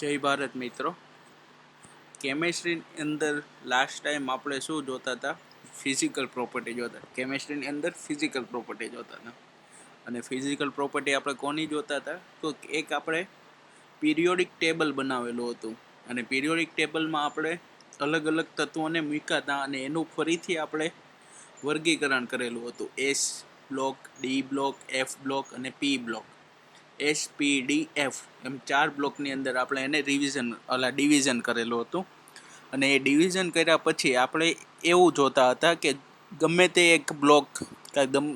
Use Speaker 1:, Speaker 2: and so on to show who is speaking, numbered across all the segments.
Speaker 1: જય ભારત મિત્રો. કેમેસ્ટ્રીની અંદર લાસ્ટ ટાઈમ આપણે શું જોતા હતા? ફિઝિકલ પ્રોપર્ટી જોતા કેમેસ્ટ્રીની અંદર ફિઝિકલ પ્રોપર્ટી જોતા હતા. અને ફિઝિકલ પ્રોપર્ટી આપણે કોની જોતા હતા? તો એક આપણે પિરિયોડિક ટેબલ બનાવેલું હતું. અને પિરિયોડિક ટેબલમાં આપણે અલગ અલગ તત્વોને મૂક્યા હતા અને એનું ફરીથી આપણે વર્ગીકરણ કરેલું હતું. S block D block F block અને P block S P D F એમ ચાર બ્લોકની અંદર આપણે એને રિવિઝન ઓલા ડિવિઝન કરેલું હતું. અને એ ડિવિઝન કર્યા પછી આપણે એવું જોતા હતા કે ગમે તે એક બ્લોક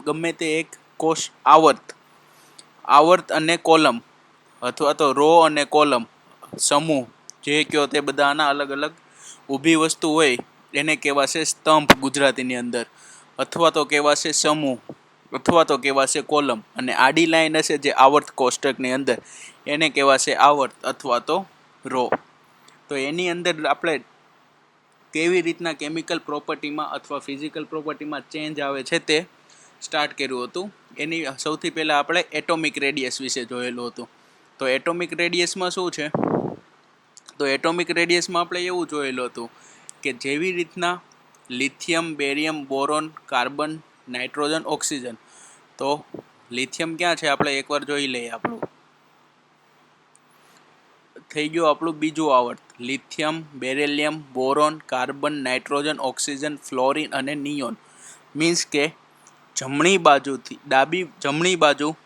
Speaker 1: ગમે તે એક કોષ આવર્ત આવર્ત અને કોલમ, અથવા તો રો અને કોલમ, સમૂહ, જે કયો તે બધાના અલગ અલગ ઊભી વસ્તુ હોય, એને કહેવાશે સ્તંભ ગુજરાતીની અંદર, અથવા તો કહેવાશે સમૂહ. અથવા તો કહેવાશે કોલમ. અને આડી લાઈન હશે જે આવર્ત કોષ્ટકની અંદર, એને કહેવાશે આવર્ત અથવા તો રો. તો એની અંદર આપણે કેવી રીતના કેમિકલ પ્રોપર્ટીમાં અથવા ફિઝિકલ પ્રોપર્ટીમાં ચેન્જ આવે છે તે સ્ટાર્ટ કર્યું હતું. એની સૌથી પહેલાં આપણે એટોમિક રેડિયસ વિશે જોયેલું હતું. તો એટોમિક રેડિયસમાં શું છે? તો એટોમિક રેડિયસમાં આપણે એવું જોયેલું હતું કે જેવી રીતના lithium beryllium boron carbon nitrogen, oxygen. તો લિથિયમ ક્યાં છે? આપણે એકવાર જોઈ લઈએ આપણું. થઈ ગયું આપણું બીજું આવર્ત. Lithium, beryllium, boron, carbon, nitrogen, oxygen, fluorine અને નિયોન. મીન્સ કે જમણી બાજુથી ડાબી, જમણી બાજુ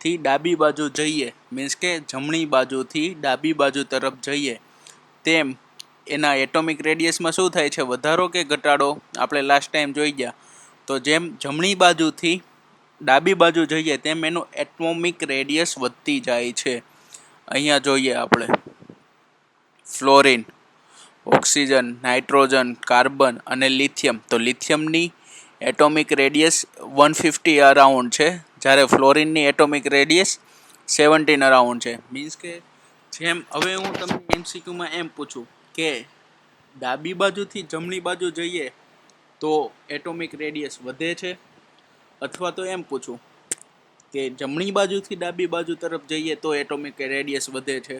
Speaker 1: થી ડાબી બાજુ જઈએ. મીન્સ કે જમણી બાજુથી ડાબી બાજુ તરફ જઈએ. તેમ એના એટોમિક રેડિયસમાં શું થાય છે? વધારો કે ઘટાડો? આપણે લાસ્ટ ટાઈમ જોઈ ગયા. તો જેમ જમણી બાજુથી ડાબી બાજુ જઈએ, તેમ એનું એટોમિક રેડિયસ વધતી જાય છે. અહીંયા જોઈએ આપણે. ફ્લોરિન, ઓક્સિજન, નાઇટ્રોજન, કાર્બન અને લિથિયમ. તો લિથિયમની atomic radius one fifty around છે. જ્યારે ફ્લોરિનની એટોમિક રેડિયસ સેવન્ટીન અરાઉન્ડ છે. મીન્સ કે જેમ હવે હું તમને એમસીક્યુમાં એમ પૂછું કે ડાબી બાજુથી જમણી બાજુ જઈએ તો એટોમિક રેડિયસ વધે છે? અથવા તો એમ પૂછું કે જમણી બાજુથી ડાબી બાજુ તરફ જઈએ તો એટોમિક રેડિયસ વધે છે.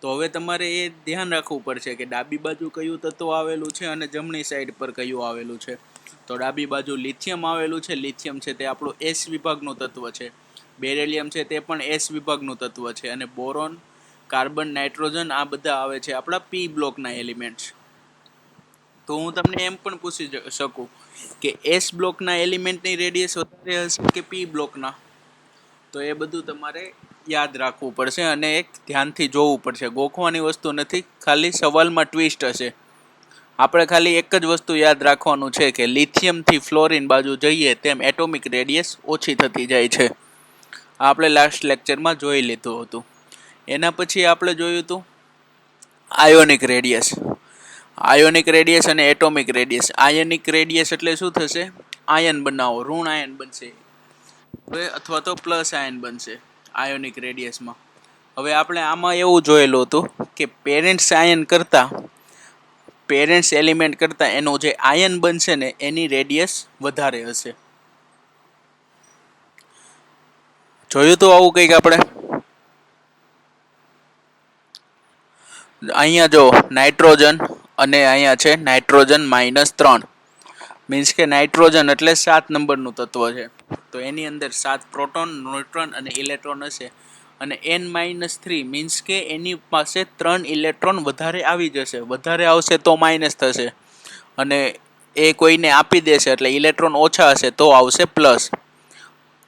Speaker 1: તો હવે તમારે એ ધ્યાન રાખવું પડશે કે ડાબી બાજુ કયું તત્વ આવેલું છે અને જમણી સાઈડ પર કયું આવેલું છે. તો ડાબી બાજુ લિથિયમ આવેલું છે. લિથિયમ છે તે આપણું એસ વિભાગનું તત્વ છે. બેરેલિયમ છે તે પણ એસ વિભાગનું તત્વ છે. અને બોરોન, કાર્બન, નાઇટ્રોજન આ બધા આવે છે આપણા પી બ્લોકના એલિમેન્ટ્સ. તો હું તમને એમ પણ પૂછી શકું કે એસ બ્લોકના એલિમેન્ટની રેડિયસ વધારે હશે કે પી બ્લોકના? તો એ બધું તમારે યાદ રાખવું પડશે અને એક ધ્યાનથી જોવું પડશે. ગોખવાની વસ્તુ નથી, ખાલી સવાલમાં ટ્વિસ્ટ હશે. આપણે ખાલી એક જ વસ્તુ યાદ રાખવાનું છે કે લિથિયમથી ફ્લોરિન બાજુ જઈએ તેમ એટોમિક રેડિયસ ઓછી થતી જાય છે. આપણે લાસ્ટ લેક્ચરમાં જોઈ લીધું હતું. એના પછી આપણે જોયું હતું આયોનિક રેડિયસ આયોનિક રેડિયસ અને એટોમિક રેડિયસ આયોનિક રેડિયસ એટલે શું થશે? આયન બનાવો, ઋણ આયન બનશે. હવે અથવા તો પ્લસ આયન બનશે આયોનિક રેડિયસમાં હવે આપણે આમાં એવું જોયેલું હતું કે પેરેન્ટ્સ આયન કરતાં પેરેન્ટ્સ એલિમેન્ટ કરતાં એનું જે આયન બનશે ને, એની રેડિયસ વધારે હશે. જોયું તો આવું કંઈક આપણે? અહીંયા જો નાઇટ્રોજન અને અહીંયા છે નાઇટ્રોજન માઇનસ ત્રણ. મીન્સ કે નાઇટ્રોજન એટલે સાત નંબરનું તત્વ છે. તો એની અંદર સાત પ્રોટોન, ન્યુટ્રોન અને ઇલેક્ટ્રોન હશે. અને એન માઇનસ થ્રી મીન્સ કે એની પાસે ત્રણ ઇલેક્ટ્રોન વધારે આવી જશે. વધારે આવશે તો માઇનસ થશે. અને એ કોઈને આપી દેશે એટલે ઇલેક્ટ્રોન ઓછા હશે તો આવશે પ્લસ.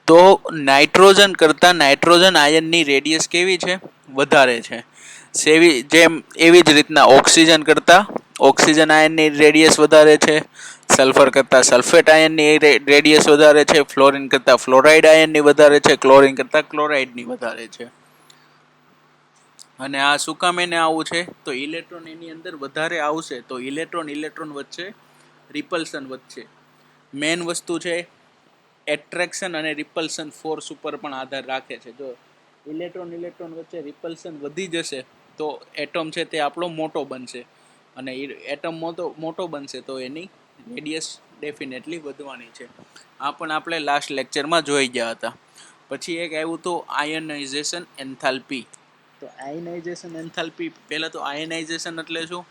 Speaker 1: તો નાઇટ્રોજન કરતાં નાઇટ્રોજન આયનની રેડિયસ કેવી છે? વધારે છે. સેવી, જેમ એવી જ રીતના ઓક્સિજન કરતાં, ઓક્સિજન આયનની રેડિયસ વધારે છે, સલ્ફર કરતાં સલ્ફેટ આયનની રેડિયસ વધારે છે, ફ્લોરિન કરતાં ફ્લોરાઇડ આયનની વધારે છે, ક્લોરિન કરતાં ક્લોરાઇડની વધારે છે. અને આ શું કામ એને આવું છે? તો ઇલેક્ટ્રોન એની અંદર વધારે આવશે, તો ઇલેક્ટ્રોન ઇલેક્ટ્રોન વચ્ચે રિપલ્સન વધશે. મેઇન વસ્તુ છે, એટ્રેક્શન અને રિપલ્સન ફોર્સ ઉપર પણ આધાર રાખે છે. જો ઇલેક્ટ્રોન ઇલેક્ટ્રોન વચ્ચે રિપલ્સન વધી જશે તો એટમ છે તે આપણો મોટો બનશે. અને એટમ મોટો મોટો બનશે તો એની રેડિયસ ડેફિનેટલી વધવાની છે. આ પણ આપણે લાસ્ટ લેક્ચરમાં જોઈ ગયા હતા. પછી એક આવ્યું હતું આયનાઇઝેશન એન્થાલ્પી તો તો આયનાઇઝેશન એન્થાલ્પી પહેલાં તો આયનાઇઝેશન એટલે શું?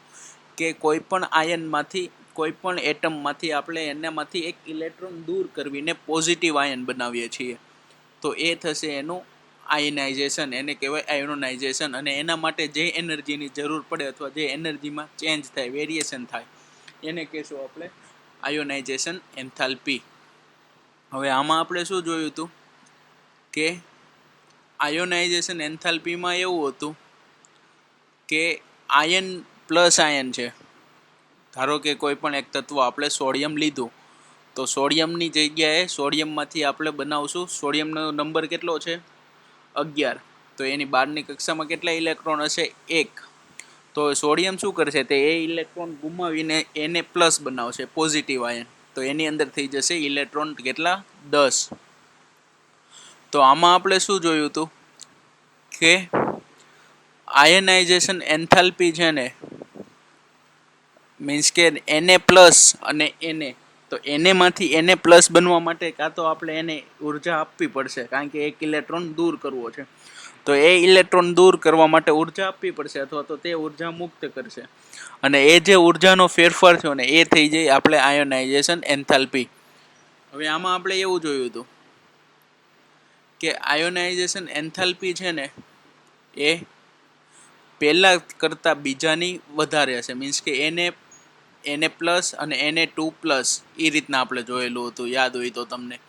Speaker 1: કે કોઈ પણ આયનમાંથી કોઈ પણ એટમમાંથી આપણે એનામાંથી એક ઇલેક્ટ્રોન દૂર કરવીને પોઝિટિવ આયન બનાવીએ છીએ. તો એ થશે એનું આયનાઇઝેશન એને કહેવાય આયોનાઇઝેશન અને એના માટે જે એનર્જીની જરૂર પડે અથવા જે એનર્જીમાં ચેન્જ થાય વેરિએશન થાય, એને કહેશું આપણે આયોનાઇઝેશન એન્થાલ્પી હવે આમાં આપણે શું જોયું હતું? કે આયોનાઇઝેશન એન્થાલ્પીમાં એવું હતું કે આયન પ્લસ આયન છે. ધારો કે કોઈ પણ એક તત્વ આપણે સોડિયમ લીધું, તો સોડિયમની જગ્યાએ સોડિયમમાંથી આપણે બનાવશું. સોડિયમનો નંબર કેટલો છે? અગિયાર. તો એની બારની કક્ષામાં કેટલા ઇલેક્ટ્રોન હશે? એક. તો સોડિયમ શું કરશે? તે એ ઇલેક્ટ્રોન ગુમાવીને એને પ્લસ બનાવશે પોઝિટિવ આયન તો એની અંદર થઈ જશે ઇલેક્ટ્રોન કેટલા? દસ. તો આમાં આપણે શું જોયું હતું? કે આયનાઇઝેશન એન્થાલ્પી છે ને મીન્સ કે એને પ્લસ અને એને તો એનેમાંથી એને પ્લસ બનવા માટે કાં તો આપણે એને ઊર્જા આપવી પડશે, કારણ કે એક ઇલેક્ટ્રોન દૂર કરવો છે. તો એ ઇલેક્ટ્રોન દૂર કરવા માટે ઊર્જા આપવી પડશે અથવા તો તે ઊર્જા મુક્ત કરશે. અને એ જે ઉર્જાનો ફેરફાર થયો ને એ થઈ જાય આપણે આયોનાઇઝેશન એન્થાલ્પી હવે આમાં આપણે એવું જોયું હતું કે આયોનાઇઝેશન એન્થાલ્પી છે ને એ પહેલાં કરતાં બીજાની વધારે હશે. મીન્સ કે એને એને પ્લસ અને એને ટુ પ્લસ એ રીતના આપણે જોયેલું હતું યાદ હોય તો તમને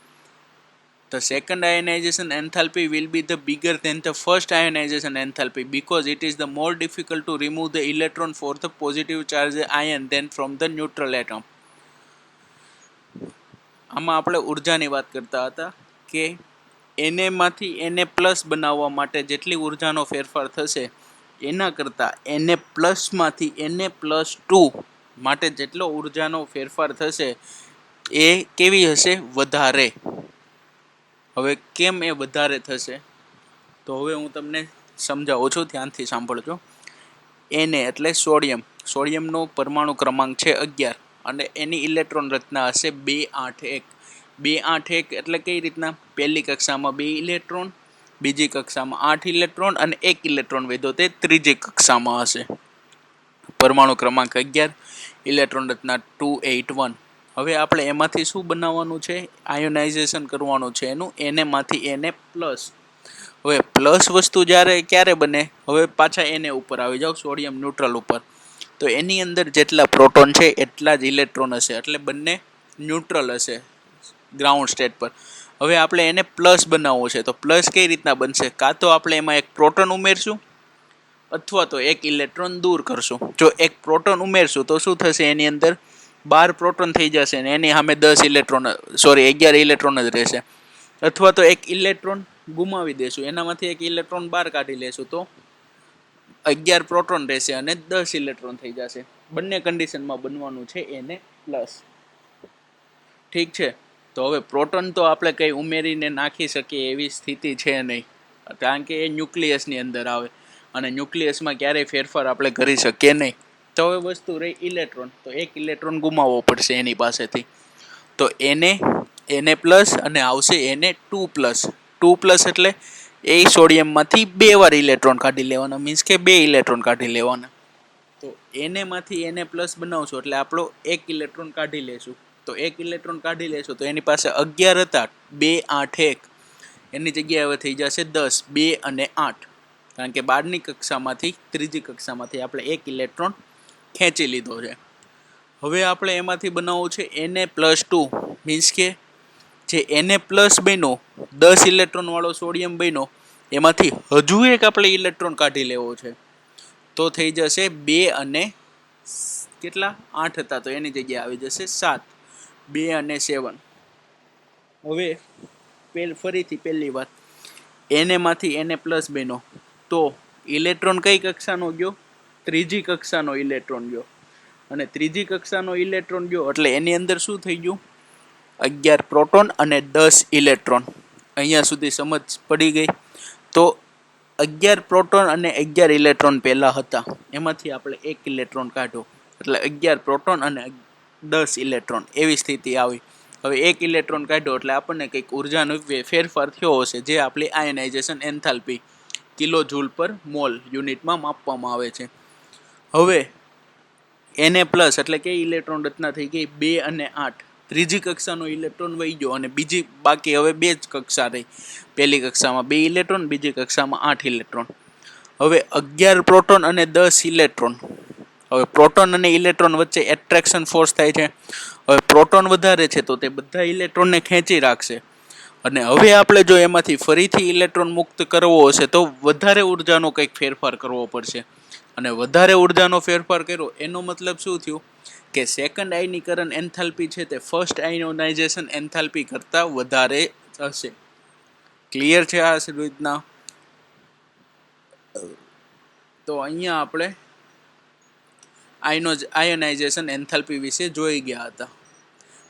Speaker 1: The second ionization enthalpy will be the bigger than the first ionization enthalpy because it is the more difficult to remove the electron for the positive charge ion than from the neutral atom. આમાં આપણે ઉર્જાની વાત કરતા હતા કે એનેમાંથી એને plus બનાવવા માટે જેટલી ઉર્જાનો ફેરફાર થશે એના કરતાં એને પ્લસમાંથી એને પ્લસ ટુ માટે જેટલો ઉર્જાનો ફેરફાર થશે, એ કેવી હશે? વધારે. હવે કેમ એ વધારે થશે? તો હવે હું તમને સમજાવું છું, ધ્યાનથી સાંભળજો. એને એટલે સોડિયમ. સોડિયમનો પરમાણુ ક્રમાંક છે અગિયાર અને એની ઇલેક્ટ્રોન રચના હશે બે આઠ એક. બે આઠ એક એટલે કઈ રીતના? પહેલી કક્ષામાં બે ઇલેક્ટ્રોન, બીજી કક્ષામાં આઠ ઇલેક્ટ્રોન અને એક ઇલેક્ટ્રોન વેધો તે ત્રીજી કક્ષામાં હશે. પરમાણુ ક્રમાંક અગિયાર ઇલેક્ટ્રોન રચના ટુ એઇટ વન હવે આપણે એમાંથી શું બનાવવાનું છે? આયોનાઇઝેશન કરવાનું છે એનું. એનેમાંથી એને પ્લસ હવે પ્લસ વસ્તુ જ્યારે ક્યારે બને? હવે પાછા એને ઉપર આવી જાઓ સોડિયમ ન્યુટ્રલ ઉપર. તો એની અંદર જેટલા પ્રોટોન છે, એટલા જ ઇલેક્ટ્રોન હશે. એટલે બંને ન્યુટ્રલ હશે ગ્રાઉન્ડ સ્ટેટ પર. હવે આપણે એને પ્લસ બનાવવું છે. તો પ્લસ કઈ રીતના બનશે? કાં તો આપણે એમાં એક પ્રોટોન ઉમેરશું અથવા તો એક ઇલેક્ટ્રોન દૂર કરશું. જો એક પ્રોટોન ઉમેરશું, તો શું થશે એની અંદર? બાર પ્રોટોન થઈ જશે ને એની સામે દસ ઇલેક્ટ્રોન સોરી અગિયાર ઇલેક્ટ્રોન જ રહેશે. અથવા તો એક ઇલેક્ટ્રોન ગુમાવી દેશું. એનામાંથી એક ઇલેક્ટ્રોન બહાર કાઢી લેશું તો અગિયાર પ્રોટોન રહેશે અને દસ ઇલેક્ટ્રોન થઈ જશે. બંને કન્ડિશનમાં બનવાનું છે એને પ્લસ ઠીક છે? તો હવે પ્રોટોન તો આપણે કંઈ ઉમેરીને નાખી શકીએ એવી સ્થિતિ છે નહીં. કારણ કે એ ન્યુક્લિયસની અંદર આવે. અને ન્યુક્લિયસમાં ક્યારેય ફેરફાર આપણે કરી શકીએ નહીં. તો હવે વસ્તુ રહી ઇલેક્ટ્રોન. તો એક ઇલેક્ટ્રોન ગુમાવવો પડશે એની પાસેથી. તો એને એને પ્લસ અને આવશે એને ટુ પ્લસ. ટુ પ્લસ એટલે એ સોડિયમમાંથી બે વાર ઇલેક્ટ્રોન કાઢી લેવાના. મીન્સ કે બે ઇલેક્ટ્રોન કાઢી લેવાના. તો એનેમાંથી એને પ્લસ બનાવશો એટલે આપણો એક ઇલેક્ટ્રોન કાઢી લેશું. તો એક ઇલેક્ટ્રોન કાઢી લેશું તો એની પાસે અગિયાર હતા. બે, આઠ, એક. એની જગ્યાએ હવે થઈ જશે દસ. બે અને આઠ. કારણ કે બારની કક્ષામાંથી, ત્રીજી કક્ષામાંથી આપણે એક ઇલેક્ટ્રોન ખેંચી લીધો છે. હવે આપણે એમાંથી બનાવવું છે એને પ્લસ ટુ મીન્સ કે જે એને પ્લસ બન્યો, દસ ઇલેક્ટ્રોનવાળો સોડિયમ બન્યો, એમાંથી હજુ એક આપણે ઇલેક્ટ્રોન કાઢી લેવો છે. તો થઈ જશે બે અને કેટલા? આઠ હતા, તો એની જગ્યાએ આવી જશે સાત. બે અને સેવન હવે પેલ ફરીથી પહેલી વાત. એનેમાંથી એને પ્લસ બન્યો. તો ઇલેક્ટ્રોન કઈ કક્ષાનો ગયો? ત્રીજી કક્ષાનો ઇલેક્ટ્રોન ગયો. અને ત્રીજી કક્ષાનો ઇલેક્ટ્રોન ગયો એટલે એની અંદર શું થઈ ગયું? અગિયાર પ્રોટોન અને દસ ઇલેક્ટ્રોન. અહીંયા સુધી સમજ પડી ગઈ. તો અગિયાર પ્રોટોન અને અગિયાર ઇલેક્ટ્રોન પહેલાં હતા. એમાંથી આપણે એક ઇલેક્ટ્રોન કાઢો એટલે અગિયાર પ્રોટોન અને દસ ઇલેક્ટ્રોન એવી સ્થિતિ આવી. હવે એક ઇલેક્ટ્રોન કાઢ્યો એટલે આપણને કંઈક ઉર્જાનો ફેરફાર થયો હશે, જે આપણી ionization enthalpy kilo joule per mole યુનિટમાં માપવામાં આવે છે. હવે એને પ્લસ એટલે કે ઇલેક્ટ્રોન રચના થઈ ગઈ બે અને આઠ. ત્રીજી કક્ષાનો ઇલેક્ટ્રોન વહી ગયો અને બીજી બાકી હવે બે જ કક્ષા રહી. પહેલી કક્ષામાં બે ઇલેક્ટ્રોન, બીજી કક્ષામાં આઠ ઇલેક્ટ્રોન. હવે અગિયાર પ્રોટોન અને દસ ઇલેક્ટ્રોન. હવે પ્રોટોન અને ઇલેક્ટ્રોન વચ્ચે એટ્રેક્શન ફોર્સ થાય છે. હવે પ્રોટોન વધારે છે તો તે બધા ઇલેક્ટ્રોનને ખેંચી રાખશે. અને હવે આપણે જો એમાંથી ફરીથી ઇલેક્ટ્રોન મુક્ત કરવો હશે તો વધારે ઉર્જાનો કંઈક ફેરફાર કરવો પડશે. અને વધારે ઉર્જાનો ફેરફાર કર્યો, એનો મતલબ શું થયું? કે સેકન્ડ આયનીકરણ એન્થાલ્પી છે તે ફર્સ્ટ આયનોનાઇઝેશન એન્થાલ્પી કરતાં વધારે હશે. ક્લિયર છે આ રીતના? તો અહીંયા આપણે આયનો આયોનાઇઝેશન એન્થાલ્પી વિશે જોઈ ગયા હતા.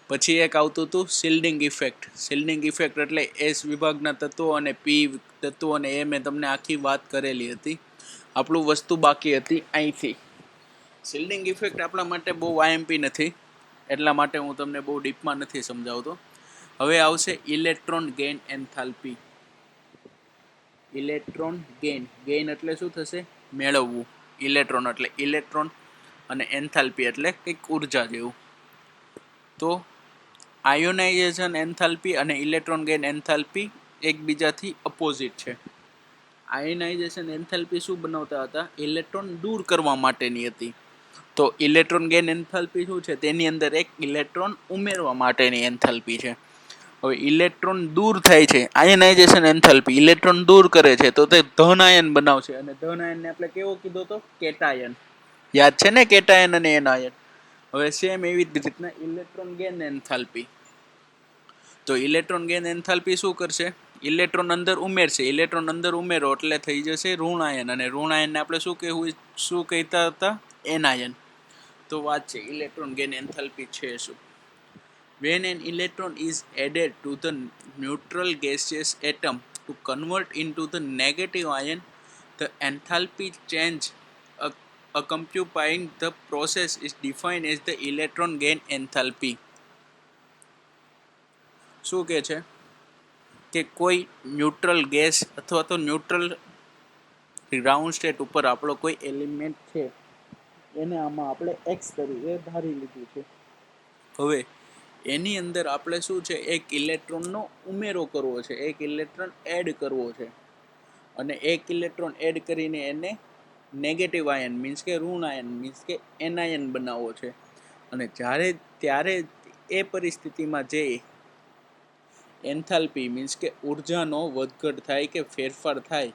Speaker 1: પછી એક આવતું હતું શિલ્ડિંગ ઇફેક્ટ. શિલ્ડિંગ ઇફેક્ટ એટલે એસ વિભાગના તત્વો અને પી તત્વો અને એ મેં તમને આખી વાત કરેલી હતી. આપણું વસ્તુ બાકી હતી અહીંથી. શિલ્ડિંગ ઇફેક્ટ આપણા માટે બહુ આઈએમપી નથી. એટલા માટે હું તમને બહુ ડીપમાં નથી સમજાવતો. હવે આવશે electron gain enthalpy. Electron gain. Gain એટલે શું થશે? મેળવવું. ઇલેક્ટ્રોન એટલે ઇલેક્ટ્રોન અને એન્થાલ્પી એટલે કંઈક ઊર્જા જેવું. તો આયોનાઇઝેશન એન્થાલ્પી અને ઇલેક્ટ્રોન ગેઇન એન્થાલ્પી એકબીજાથી અપોઝિટ છે. આયોનાઇઝેશન એન્થાલ્પી શું બનાવતા હતા? ઇલેક્ટ્રોન દૂર કરવા માટેની હતી. તો ઇલેક્ટ્રોન ગેઇન એન્થાલ્પી શું છે? તેની અંદર એક ઇલેક્ટ્રોન ઉમેરવા માટેની એન્થાલ્પી છે. હવે ઇલેક્ટ્રોન દૂર થાય છે. આયનાઇઝેશન એન્થાલ્પી ઇલેક્ટ્રોન દૂર કરે છે. તો તે ધન આયન બનાવશે. અને ધન આયનને આપણે કેવો કીધો તો? કેટાયન. યાદ છે ને? કેટાયન અને એનાયન હવે સેમ એવી જ રીતના ઇલેક્ટ્રોન ગેન એન્થાલ્પી તો ઇલેક્ટ્રોન ગેન એન્થાલ્પી શું કરશે? ઇલેક્ટ્રોન અંદર ઉમેરશે. ઇલેક્ટ્રોન અંદર ઉમેરો એટલે થઈ જશે ઋણ આયન અને ઋણાયનને આપણે શું કહેવું શું કહેતા હતા? એનાયન. તો વાત છે ઇલેક્ટ્રોન ગેન એન્થાલ્પી છે શું? When an electron is added to the neutral gaseous atom to convert into the negative ion the enthalpy ac- accompanying the process is defined as the electron gain enthalpy. શું કહે છે? કે કોઈ neutral gas અથવા તો neutral ground state ઉપર આપણો કોઈ એલિમેન્ટ છે, એને આમાં આપણે એક્સ તરીકે ધારી લીધું છે. હવે, એની અંદર આપણે શું છે? એક ઇલેક્ટ્રોનનો ઉમેરો કરવો છે, એક ઇલેક્ટ્રોન એડ કરવો છે. અને એક ઇલેક્ટ્રોન એડ કરીને એને નેગેટિવ આયન મીન્સ કે ઋણ આયન મીન્સ કે એનાયન બનાવવો છે. અને જ્યારે, ત્યારે એ પરિસ્થિતિમાં જે એન્થાલ્પી મીન્સ કે ઉર્જાનો વધઘટ થાય કે ફેરફાર થાય,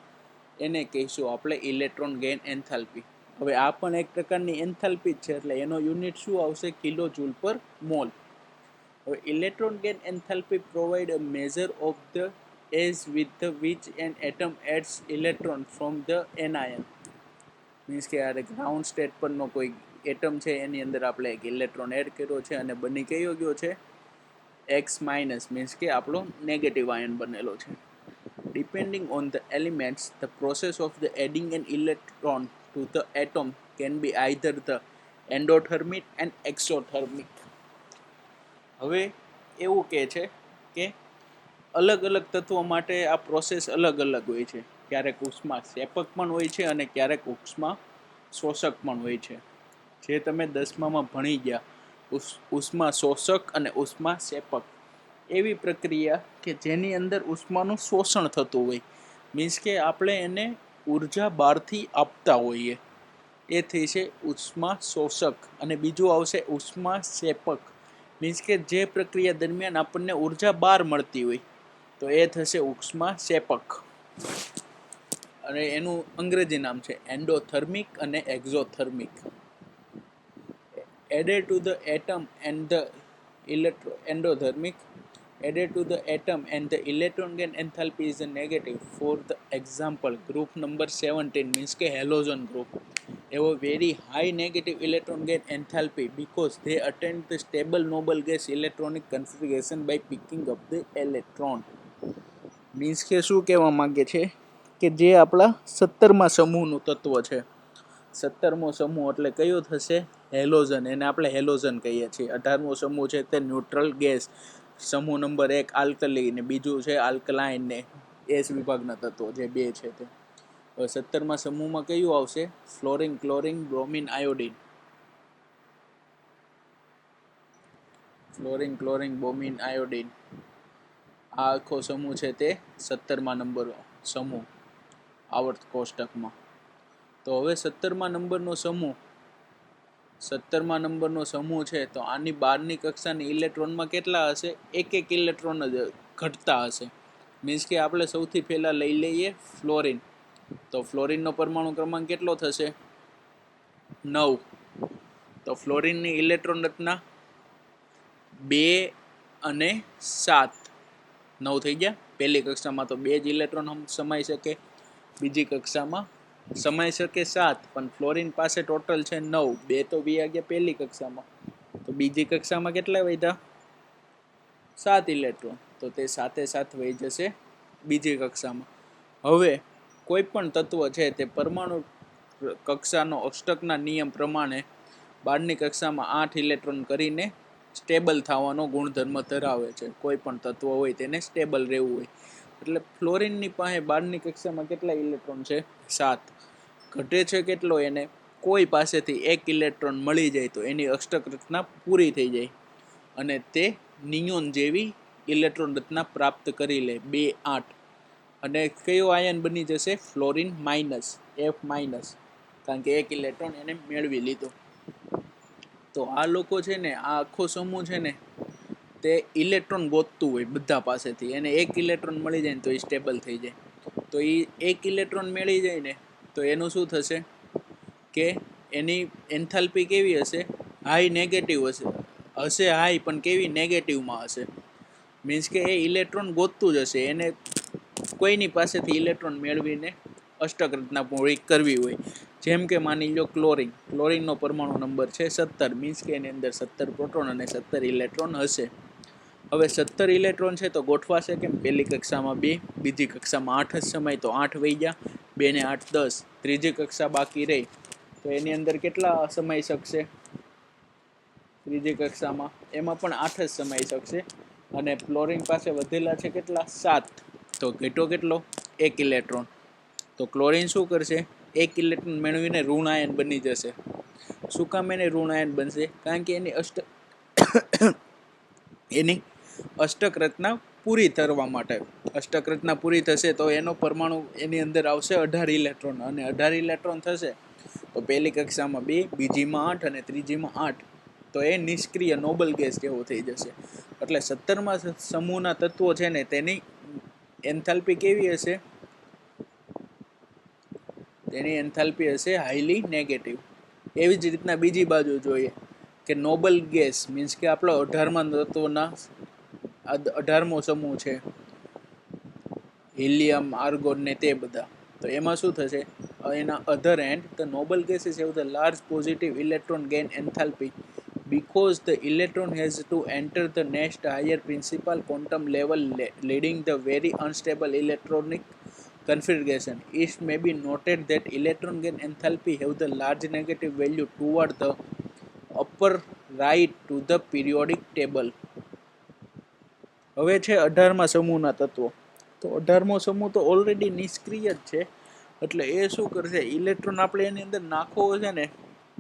Speaker 1: એને કહીશું આપણે ઇલેક્ટ્રોન ગેઇન એન્થાલ્પી. હવે આ પણ એક પ્રકારની એન્થાલ્પી છે, એટલે એનો યુનિટ શું આવશે? Kilo joule per mole. હવે electron gain enthalpy provide a measure of the ease with the which an atom adds electron from the anion means કે આ ગ્રાઉન્ડ સ્ટેટ પરનો કોઈ એટમ છે, એની અંદર આપણે એક ઇલેક્ટ્રોન એડ કર્યો છે અને બની કયો ગયો છે? એક્સ માઇનસ મીન્સ કે આપણો નેગેટિવ આયન બનેલો છે. Depending on the elements the process of the adding an electron to the atom can be either the endothermic and exothermic હવે એવું કહે છે કે અલગ અલગ તત્વો માટે આ પ્રોસેસ અલગ અલગ હોય છે. ક્યારેક ઉષ્મા સેપક પણ હોય છે અને ક્યારેક ઉષ્મા શોષક પણ હોય છે. જે તમે દસમામાં ભણી ગયા ઉષ્મા શોષક અને ઉષ્મા સેપક. એવી પ્રક્રિયા કે જેની અંદર ઉષ્માનું શોષણ થતું હોય. મીન્સ કે આપણે એને ઊર્જા બહારથી આપતા હોઈએ. એ થઈ છે ઉષ્મા શોષક અને બીજું આવશે ઉષ્મા સેપક. મીન્સ કે જે પ્રક્રિયા દરમિયાન આપણને ઊર્જા બહાર મળતી હોય, તો એ થશે ઉષ્મા સેપક. અને એનું અંગ્રેજી નામ છે એન્ડોથર્મિક અને exothermic to the atom and the electro endothermic added to the atom and the electron gain enthalpy is a negative for the example group number 17 means કે halogen group એવો very high negative electron gain enthalpy because they attain the stable noble gas electronic configuration by picking up the electron means કે શું કહેવા માંગે છે કે જે આપણા સત્તરમા સમૂહનું તત્વ છે. સત્તરમો સમૂહ એટલે કયો થશે? હેલોઝન એને આપણે હેલોઝન કહીએ છીએ. અઢારમો સમૂહ છે તે ન્યુટ્રલ ગેસ. સમૂહ નંબર એક આલ્કલી ને બીજું છે આલ્કલાઇન ને. એસ વિભાગના તત્વો જે બે છે તે. હવે સત્તરમાં સમૂહમાં કયું આવશે? Fluorine, chlorine, bromine, iodine. Fluorine, chlorine bromine iodine. આ આખો સમૂહ છે તે સત્તરમાં નંબર સમૂહ. આવર્ત કોષ્ટકમાં. તો હવે સત્તરમાં નંબરનો સમૂહ, સત્તરમાં નંબરનો સમૂહ છે, તો આની બારની કક્ષાની ઇલેક્ટ્રોનમાં કેટલા હશે? એક એક ઇલેક્ટ્રોન જ ઘટતા હશે. મીન્સ કે આપણે સૌથી પહેલાં લઈ લઈએ ફ્લોરિન. તો ફ્લોરિનનો પરમાણુ ક્રમાંક કેટલો થશે? નવ. તો ફ્લોરિનની ઇલેક્ટ્રોન રચના બે અને સાત. નવ થઈ ગયા. પહેલી કક્ષામાં તો બે જ ઇલેક્ટ્રોન સમાઈ શકે. બીજી કક્ષામાં સમય શકે સાત, પણ ફ્લોરિન પાસે ટોટલ છે નવ. બે તો બી ગયા પહેલી કક્ષામાં. તો બીજી કક્ષામાં કેટલા વધ્યા? સાત ઇલેક્ટ્રોન તો તે સાથે સાથ વહી જશે બીજી કક્ષામાં. હવે કોઈ પણ તત્વ છે તે પરમાણુ કક્ષાનો અષ્ટકના નિયમ પ્રમાણે બારની કક્ષામાં આઠ ઇલેક્ટ્રોન કરીને સ્ટેબલ થવાનો ગુણધર્મ ધરાવે છે. કોઈ પણ તત્વ હોય તેને સ્ટેબલ રહેવું હોય. એટલે ફ્લોરિનની પાસે બારની કક્ષામાં કેટલા ઇલેક્ટ્રોન છે? સાત. ઘટે છે કેટલો એને? કોઈ પાસેથી એક ઇલેક્ટ્રોન મળી જાય તો એની અષ્ટક રચના પૂરી થઈ જાય. અને તે નિયોન જેવી ઇલેક્ટ્રોન રચના પ્રાપ્ત કરી લે. બે, આઠ. અને કયો આયન બની જશે? Fluorine minus, F minus. કારણ કે એક ઇલેક્ટ્રોન એને મેળવી લીધો. તો આ લોકો છે ને, આ આખો સમૂહ છે ને તે ઇલેક્ટ્રોન ગોતતું હોય બધા પાસેથી. એને એક ઇલેક્ટ્રોન મળી જાય ને તો એ સ્ટેબલ થઈ જાય. તો એ એક ઇલેક્ટ્રોન મળી જાય ને તો એનું શું થશે? કે એની એન્થાલ્પી કેવી હશે? હાઈ નેગેટિવ હશે. હશે હાઈ પણ કેવી નેગેટિવમાં હશે? મીન્સ કે એ ઇલેક્ટ્રોન ગોતતું જ હશે. એને કોઈની પાસેથી ઇલેક્ટ્રોન મેળવીને અષ્ટક રચના પૂરી કરવી હોય. જેમ કે માની લો ક્લોરિન ક્લોરિનનો પરમાણુ નંબર છે સત્તર. મીન્સ કે એની અંદર સત્તર પ્રોટોન અને સત્તર ઇલેક્ટ્રોન હશે. હવે સત્તર ઇલેક્ટ્રોન છે તો ગોઠવાશે કેમ? પહેલી કક્ષામાં બે, બીજી કક્ષામાં આઠ જ સમય તો આઠ વહી ગયા. બે ને આઠ દસ, ત્રીજી કક્ષા બાકી રહી. તો એની અંદર કેટલા સમય શકશે? ત્રીજી કક્ષામાં. એમાં પણ આઠ જ સમય શકશે. અને ક્લોરિન પાસે વધેલા છે કેટલા? સાત. તો ઘેટો કેટલો? એક ઇલેક્ટ્રોન તો ક્લોરિન શું કરશે? એક ઇલેક્ટ્રોન મેળવીને ઋણાયન બની જશે. શું કામ એને ઋણાયન બનશે? કારણ કે એની અષ્ટ એની અષ્ટક રચના પૂરી કરવા માટે. અષ્ટક રચના પૂરી થશે તો એનો પરમાણુ એની અંદર આવશે અઢાર ઇલેક્ટ્રોન અને અઢાર ઇલેક્ટ્રોન થશે. તો પહેલી કક્ષામાં બે, બીજીમાં આઠ અને ત્રીજીમાં આઠ. તો એ નિષ્ક્રિય નોબલ ગેસ જેવો થઈ જશે. એટલે સત્તરમાં સમૂહના તત્વો છે ને તેની એન્થાલ્પી કેવી હશે? તેની એન્થાલ્પી હશે હાઈલી નેગેટિવ. એવી જ રીતના બીજી બાજુ જોઈએ કે નોબલ ગેસ મીન્સ કે આપણો અઢારમાં તત્વોના અઢારમો સમૂહ છે હિલિયમ આર્ગોન ને તે બધા તો એમાં શું થશે એના other end the noble gases have the large positive electron gain enthalpy the electron has to enter the next higher principal quantum level le- leading the very unstable electronic configuration it may be noted that electron gain enthalpy have the large negative value toward the upper right to the periodic table હવે છે અઢારમા સમૂહના તત્વો. તો અઢારમો સમૂહ તો already નિષ્ક્રિય જ છે. એટલે એ શું કરશે? ઇલેક્ટ્રોન આપણે એની અંદર નાખવો છે ને,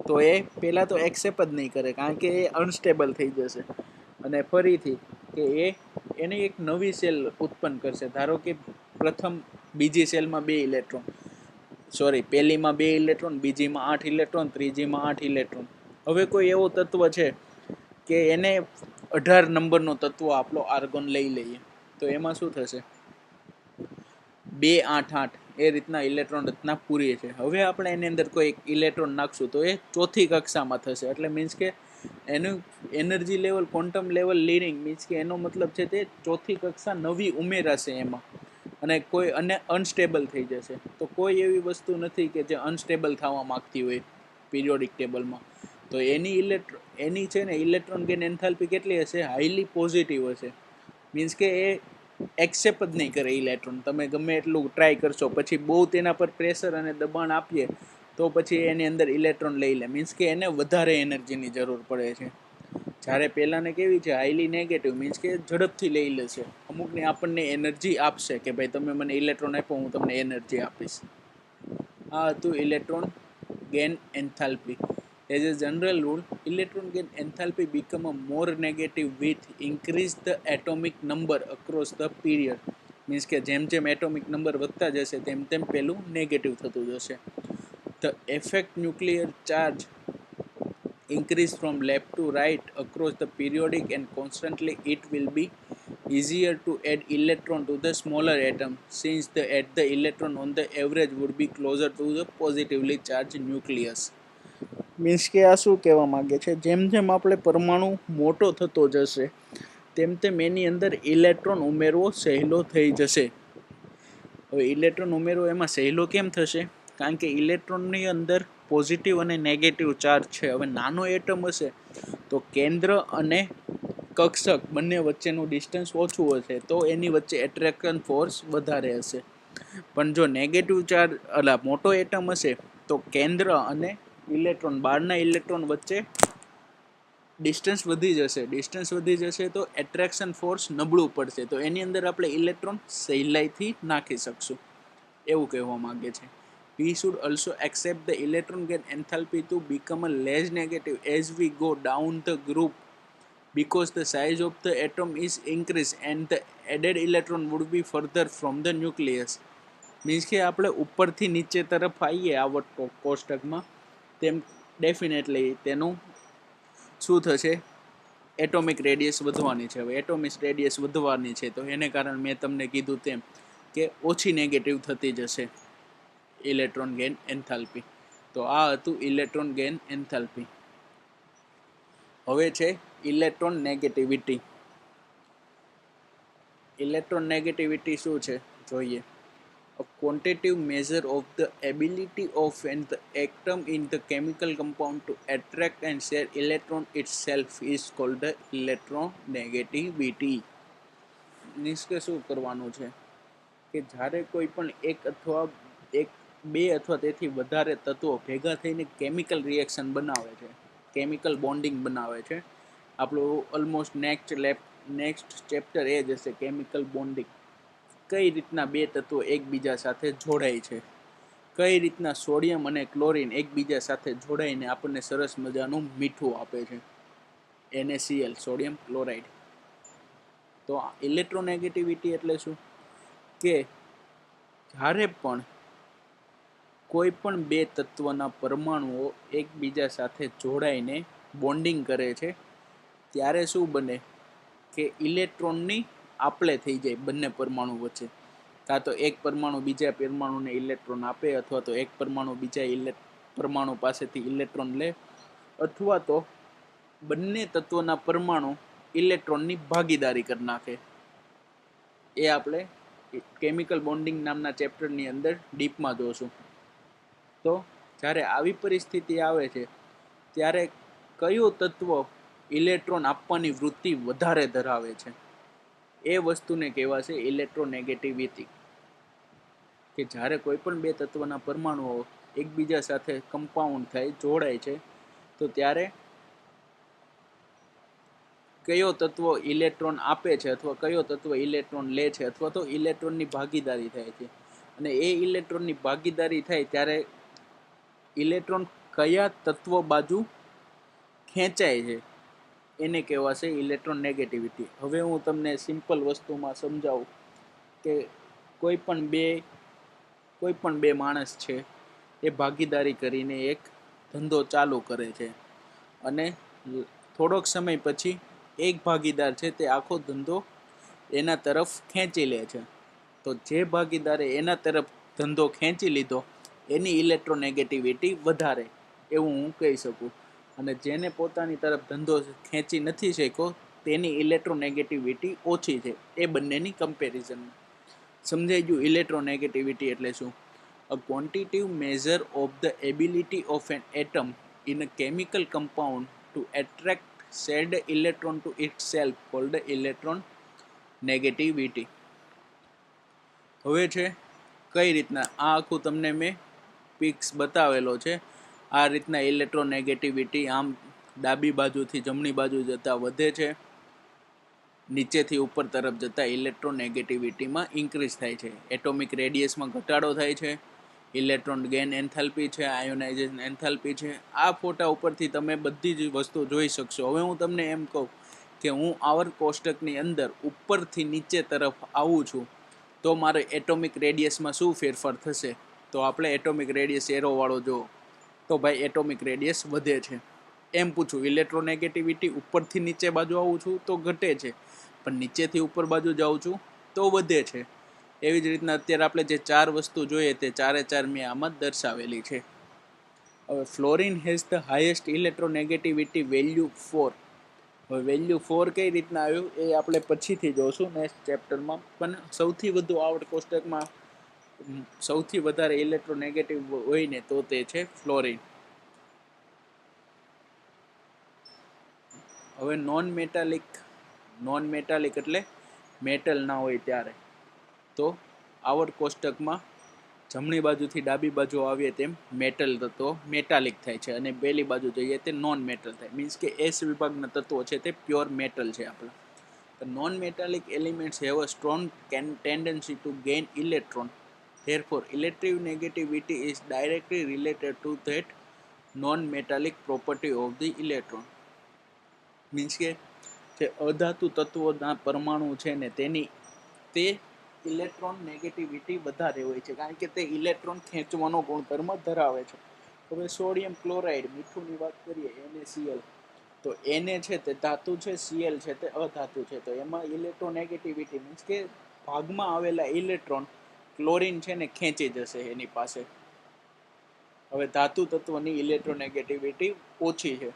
Speaker 1: તો એ પહેલાં તો એક્સેપ્ટ જ નહીં કરે, કારણ કે એ અનસ્ટેબલ થઈ જશે. અને ફરીથી કે એ, એની એક નવી સેલ ઉત્પન્ન કરશે. ધારો કે પ્રથમ બીજી સેલમાં બે ઇલેક્ટ્રોન સોરી પહેલીમાં બે ઇલેક્ટ્રોન બીજીમાં આઠ ઇલેક્ટ્રોન ત્રીજીમાં આઠ ઇલેક્ટ્રોન હવે કોઈ એવો તત્વ છે કે એને અઢાર નંબરનો તત્વ આપણો આર્ગોન લઈ લઈએ. તો એમાં શું થશે? બે આઠ આઠ, એ રીતના ઇલેક્ટ્રોન રચના પૂરી છે. હવે આપણે એની અંદર કોઈ ઇલેક્ટ્રોન નાખશું તો એ ચોથી કક્ષામાં થશે. એટલે મીન્સ કે એનું energy level quantum level leading means કે એનો મતલબ છે તે ચોથી કક્ષા નવી ઉમેરાશે એમાં. અને કોઈ અને અનસ્ટેબલ થઈ જશે. તો કોઈ એવી વસ્તુ નથી કે જે અનસ્ટેબલ થવા માગતી હોય પિરિયોડિક ટેબલમાં તો એની ઇલેક્ટ્રો એની છે ને ઇલેક્ટ્રોન ગેન એન્થાલ્પી કેટલી હશે? હાઈલી પોઝિટિવ હશે. મીન્સ કે એ એક્સેપ્ટ જ નહીં કરે ઇલેક્ટ્રોન. તમે ગમે એટલું ટ્રાય કરશો, પછી બહુ તેના પર પ્રેશર અને દબાણ આપીએ, તો પછી એની અંદર ઇલેક્ટ્રોન લઈ લે. મીન્સ કે એને વધારે એનર્જીની જરૂર પડે છે. જ્યારે પહેલાંને કેવી છે હાઈલી નેગેટિવ મીન્સ કે ઝડપથી લઈ લેશે અમુકની આપણને એનર્જી આપશે કે ભાઈ તમે મને ઇલેક્ટ્રોન આપો હું તમને એનર્જી આપીશ. આ હતું electron gain enthalpy as a general rule electron gain enthalpy become a more negative with increase the atomic number across the period means કે જેમ જેમ એટોમિક નંબર વધતા જશે તેમ તેમ પેલું નેગેટિવ થતું જશે the effect nuclear charge increase from left to right across the periodic and constantly it will be easier to add electron to the smaller atom since the at the electron on the average would be closer to the positively charged nucleus means કે આ શું કહેવા માંગે છે? જેમ જેમ આપણે પરમાણુ મોટો થતો જશે, તેમ તેમ એની અંદર ઇલેક્ટ્રોન ઉમેરવો સહેલો થઈ જશે. હવે ઇલેક્ટ્રોન ઉમેરવો એમાં સહેલો કેમ થશે? કારણ કે ઇલેક્ટ્રોનની અંદર પોઝિટિવ અને નેગેટિવ ચાર્જ છે. હવે નાનો એટમ હશે, તો કેન્દ્ર અને કક્ષક બંને વચ્ચેનું ડિસ્ટન્સ ઓછું હશે, તો એની વચ્ચે એટ્રેક્શન ફોર્સ વધારે હશે. પણ જો નેગેટિવ ચાર્જ, અલા, મોટો એટમ હશે, તો કેન્દ્ર અને ઇલેક્ટ્રોન બહારના ઇલેક્ટ્રોન વચ્ચે ડિસ્ટન્સ વધી જશે ડિસ્ટન્સ વધી જશે તો એટ્રેક્શન ફોર્સ નબળું પડશે તો એની અંદર આપણે ઇલેક્ટ્રોન સહેલાઈથી નાખી શકશું એવું કહેવા માંગે છે we should also accept the electron gain enthalpy to become a less negative as we go down the group because the size of the atom is increased and the added electron would be further from the nucleus means કે આપણે ઉપરથી નીચે તરફ આવીએ out કોષ્ટકમાં તેમ definitely તેનું શું થશે? એટોમિક રેડિયસ વધવાની છે. હવે એટોમિક રેડિયસ વધવાની છે, તો એને કારણે મેં તમને કીધું તેમ કે ઓછી નેગેટિવ થતી જશે ઇલેક્ટ્રોન ગેન એન્થાલ્પી. તો આ હતું ઇલેક્ટ્રોન ગેન એન્થાલ્પી. હવે છે ઇલેક્ટ્રોન નેગેટિવિટી ઇલેક્ટ્રોન નેગેટિવિટી શું છે? જોઈએ. A quantitative measure of the ability of an atom in the chemical compound to attract and share electron itself is called the electron negativity કે શું કરવાનું છે કે જ્યારે કોઈ પણ એક અથવા એક બે અથવા તેથી વધારે તત્વો ભેગા થઈને કેમિકલ રિએક્શન બનાવે છે કેમિકલ બોન્ડિંગ બનાવે છે આપણું almost next lap next chapter એ જ હશે કેમિકલ બોન્ડિંગ કઈ રીતના બે તત્વો એકબીજા સાથે જોડાય છે? કઈ રીતના સોડિયમ અને ક્લોરિન એકબીજા સાથે જોડાઈને આપણને સરસ મજાનું મીઠું આપે છે? N A C L sodium chloride. તો ઇલેક્ટ્રોનેગેટિવિટી એટલે શું? કે જ્યારે પણ કોઈ પણ બે તત્વના પરમાણુઓ એકબીજા સાથે જોડાઈને બોન્ડિંગ કરે છે, ત્યારે શું બને? કે ઇલેક્ટ્રોનની આપલે થઈ જાય બંને પરમાણુ વચ્ચે. કાં તો એક પરમાણુ બીજા પરમાણુને ઇલેક્ટ્રોન આપે અથવા તો એક પરમાણુ બીજા ઇલે પરમાણુ પાસેથી ઇલેક્ટ્રોન લે અથવા તો બંને તત્વોના પરમાણુ ઇલેક્ટ્રોનની ભાગીદારી કરી નાખે. એ આપણે કેમિકલ બોન્ડિંગ નામના ચેપ્ટરની અંદર ડીપમાં જોશું. તો જ્યારે આવી પરિસ્થિતિ આવે છે, ત્યારે કયું તત્વ ઇલેક્ટ્રોન આપવાની વૃત્તિ વધારે ધરાવે છે? એ વસ્તુને કહેવાશે ઇલેક્ટ્રોનેગેટિવિટી કે જ્યારે કોઈ પણ બે તત્વના પરમાણુઓ એકબીજા સાથે કમ્પાઉન્ડ થાય, જોડાય છે, તો ત્યારે કયો તત્વ ઇલેક્ટ્રોન આપે છે અથવા કયો તત્વ ઇલેક્ટ્રોન લે છે અથવા તો ઇલેક્ટ્રોનની ભાગીદારી થાય છે. અને એ ઇલેક્ટ્રોનની ભાગીદારી થાય ત્યારે ઇલેક્ટ્રોન કયા તત્વ બાજુ ખેંચાય છે? એને કહેવાશે ઇલેક્ટ્રોન નેગેટિવિટી હવે હું તમને સિમ્પલ વસ્તુમાં સમજાવું કે કોઈ પણ બે, કોઈ પણ બે માણસ છે, એ ભાગીદારી કરીને એક ધંધો ચાલુ કરે છે. અને થોડોક સમય પછી એક ભાગીદાર છે તે આખો ધંધો એના તરફ ખેંચી લે છે. તો જે ભાગીદારે એના તરફ ધંધો ખેંચી લીધો, એની ઇલેક્ટ્રોનેગેટિવિટી વધારે, એવું હું કહી શકું. અને જેને પોતાની તરફ ધંધો ખેંચી નથી શક્યો, તેની ઇલેક્ટ્રોનેગેટિવિટી ઓછી છે. એ બંનેની કમ્પેરિઝન સમજાઈ ગયું ઇલેક્ટ્રોનેગેટિવિટી એટલે શું? A quantitative measure of the ability of an atom in a chemical compound to attract said electron to itself called electron negativity હવે છે, કઈ રીતના? આ આખું તમને મેં પિક્સ બતાવેલો છે. આ રીતના ઇલેક્ટ્રોનેગેટિવિટી આમ ડાબી બાજુથી જમણી બાજુ જતાં વધે છે. નીચેથી ઉપર તરફ જતાં ઇલેક્ટ્રોનેગેટિવિટીમાં ઇન્ક્રીઝ થાય છે. એટોમિક રેડિયસમાં ઘટાડો થાય છે. ઇલેક્ટ્રોન ગેન એન્થાલ્પી છે આયોનાઇઝેશન એન્થાલ્પી છે. આ ફોટા ઉપરથી તમે બધી જ વસ્તુ જોઈ શકશો. હવે હું તમને એમ કહું કે હું આવર કોષ્ટકની અંદર ઉપરથી નીચે તરફ આવું છું, તો મારે એટોમિક રેડિયસમાં શું ફેરફાર થશે? તો આપણે એટોમિક રેડિયસ એરોવાળો જો તો ભાઈ એટોમિક રેડિયસ વધે છે. એમ પૂછું ઇલેક્ટ્રોનેગેટિવિટી ઉપરથી નીચે બાજુ આવું છું તો ઘટે છે. પણ નીચેથી ઉપર બાજુ જાઉં છું તો વધે છે. એવી જ રીતના અત્યારે આપણે જે ચાર વસ્તુ જોઈએ તે ચારે ચાર મેં આમાં દર્શાવેલી છે. હવે fluorine has the highest electronegativity value four હવે વેલ્યુ ફોર કઈ રીતના આવ્યું એ આપણે પછીથી જોશું નેક્સ્ટ ચેપ્ટરમાં પણ સૌથી વધુ આવડ કોષ્ટકમાં સૌથી વધારે ઇલેક્ટ્રોનેગેટિવ હોય ને તો તે છે ફ્લોરિન હવે નોન મેટાલિક નોન મેટાલિક એટલે મેટલ ના હોય ત્યારે. તો આવડ કોષ્ટકમાં જમણી બાજુથી ડાબી બાજુ આવીએ તેમ મેટલ તત્વો મેટાલિક થાય છે અને પહેલી બાજુ જઈએ તે નોન મેટલ થાય. મીન્સ કે એસ વિભાગના તત્વો છે તે પ્યોર મેટલ છે આપણા. Non metallic elements have a strong tendency to gain electron therefore electric negativity is directly related to that non-metallic property of the electron. Means કે જે અધાતુ તત્વોના પરમાણુ છે ને તેની, તે ઇલેક્ટ્રોન નેગેટિવિટી વધારે હોય છે. કારણ કે તે ઇલેક્ટ્રોન ખેંચવાનો ગુણધર્મ ધરાવે છે. હવે સોડિયમ ક્લોરાઇડ મીઠુંની વાત કરીએ, NaCl. તો એને છે તે ધાતુ છે સીએલ છે તે અધાતુ છે. તો એમાં ઇલેક્ટ્રોનેગેટિવિટી મીન્સ કે ભાગમાં આવેલા ઇલેક્ટ્રોન ક્લોરિન છે ને ખેંચી જશે એની પાસે હવે ધાતુ તત્વની ઇલેક્ટ્રોનેગેટિવિટી ઓછી છે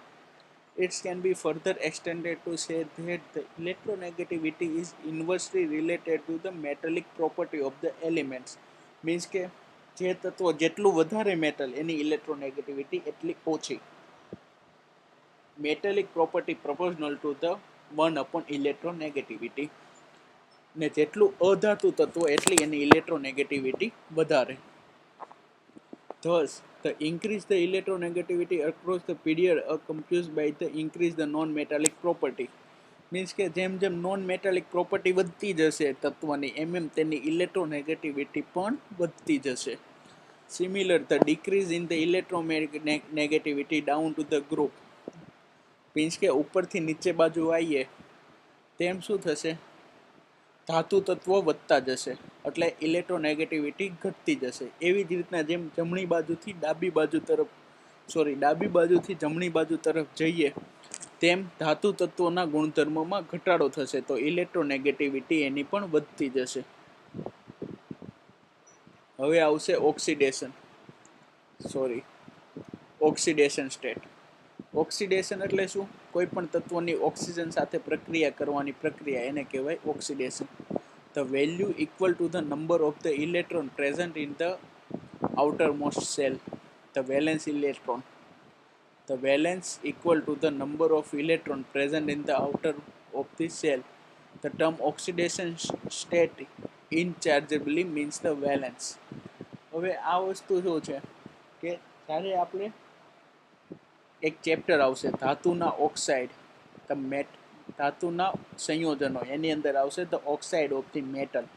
Speaker 1: It can be further extended to say that the electronegativity is inversely related to the metallic property of the elements. Means કે જે તત્વો જેટલું વધારે મેટલ એની ઇલેક્ટ્રોનેગેટિવિટી એટલી ઓછી metallic property proportional to the one upon electronegativity ને જેટલું અધાતુ તત્વ એટલી એની ઇલેક્ટ્રોનેગેટિવિટી વધારે. Thus, the increase the electronegativity across the period are compose by the increase the non-metallic property. Means કે જેમ જેમ નોન મેટાલિક પ્રોપર્ટી વધતી જશે તત્વની એમ એમ તેની ઇલેક્ટ્રોનેગેટિવિટી પણ વધતી જશે. Similar the decrease in the electronegativity down to the group means કે ઉપરથી નીચે બાજુ આવીએ તેમ શું થશે? ધાતુ તત્વો વધતા જશે એટલે ઇલેક્ટ્રોનેગેટિવિટી ઘટતી જશે. એવી જ રીતના જેમ જમણી બાજુથી ડાબી બાજુ તરફ સોરી ડાબી બાજુથી જમણી બાજુ તરફ જઈએ, તેમ ધાતુ તત્વોના ગુણધર્મોમાં ઘટાડો થશે તો ઇલેક્ટ્રોનેગેટિવિટી એની પણ વધતી જશે. હવે આવશે oxidation sorry oxidation state oxidation એટલે શું? કોઈ પણ તત્વોની ઓક્સિજન સાથે પ્રક્રિયા કરવાની પ્રક્રિયા એને કહેવાય oxidation. The value equal to the number of the electron present in the outermost shell the valence electron the valence equal to the number of electron present in the outer of the shell the term oxidation state interchangeably means the valence હવે આ વસ્તુ શું છે? કે જ્યારે આપણે એક chapter આવશે, ધાતુના ઓક્સાઇડ ધ મેટ ધાતુના સંયોજનો, એની અંદર આવશે the oxide of the metal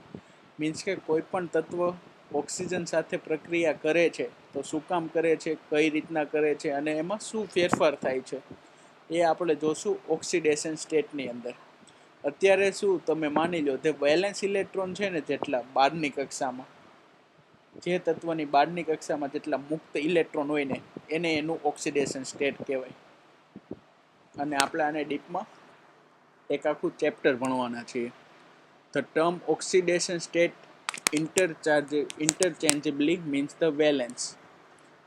Speaker 1: means કે કોઈ પણ તત્વ ઓક્સિજન સાથે પ્રક્રિયા કરે છે, તો શું કામ કરે છે, કઈ રીતના કરે છે, અને એમાં શું ફેરફાર થાય છે, એ આપણે જોશું ઓક્સિડેશન સ્ટેટની અંદર. અત્યારે શું, તમે માની લો તે વેલેન્સ ઇલેક્ટ્રોન છે ને, જેટલા બારની કક્ષામાં જે તત્વની બારની કક્ષામાં જેટલા મુક્ત ઇલેક્ટ્રોન હોય ને, એને એનું ઓક્સિડેશન સ્ટેટ કહેવાય. અને આપણે આને ડીપમાં એક આખું ચેપ્ટર ભણવાના છીએ. The term oxidation state interchange interchangeably means the valence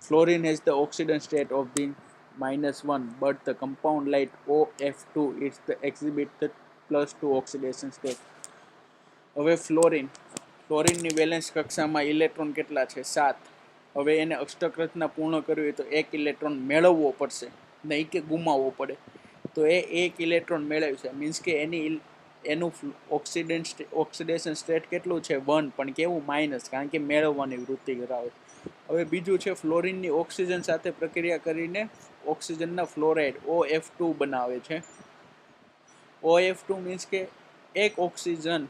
Speaker 1: fluorine has the oxidation state of the minus 1 but the compound light OF2 is the exhibit the plus 2 oxidation state. હવે fluorine ફ્લોરિનની valence કક્ષામાં electron કેટલા છે? સાત. હવે એને અષ્ટક રચના પૂર્ણ કરવી હોય તો એક ઇલેક્ટ્રોન મેળવવો પડશે. નહીં કે ગુમાવવો પડે. તો એ એક ઇલેક્ટ્રોન મેળવ્યું છે. મીન્સ કે એની એનું ઓક્સિડન્ટ ઓક્સિડેશન સ્ટેટ કેટલું છે? વન. પણ કેવું? માઇનસ. કારણ કે મેળવવાની વૃત્તિ કરાવે હવે બીજું છે, ફ્લોરિનની ઓક્સિજન સાથે પ્રક્રિયા કરીને ઓક્સિજનના ફ્લોરાઇડ ઓ એફ ટુ બનાવે છે. ઓ એફ ટુ મીન્સ કે એક ઓક્સિજન